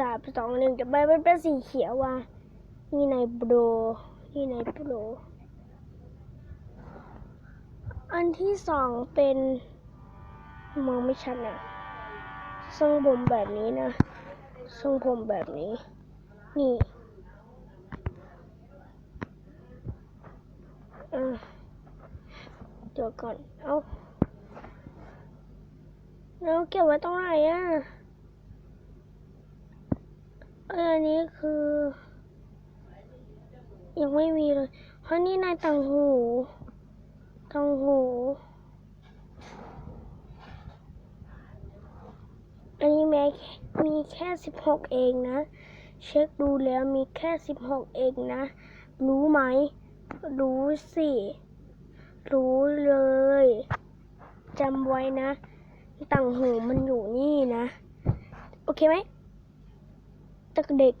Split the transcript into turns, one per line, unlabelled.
สามสองหนึ่งจะไปมันเป็นสีเขียวว่ะนี่ในโปรนี่ในโปรอันที่สองเป็นมองไม่ชัดนะทรงผมแบบนี้นะทรงผมแบบนี้ นี่เดี๋ยวก่อน เอาแล้วเก็บไว้ตรงไหนอะ อันนี้คือ ยังไม่มีเลย เพราะนี่ในต่างหูต่างหู อันนี้แม้มีแค่สิบหกเองนะ เช็คดูแล้วมีแค่สิบหกเองนะ รู้ไหม รู้สิ รู้เลยจำไว้นะ ต่างหูมันอยู่นี่นะ โอเคไหม ตั้งแต่เด็ก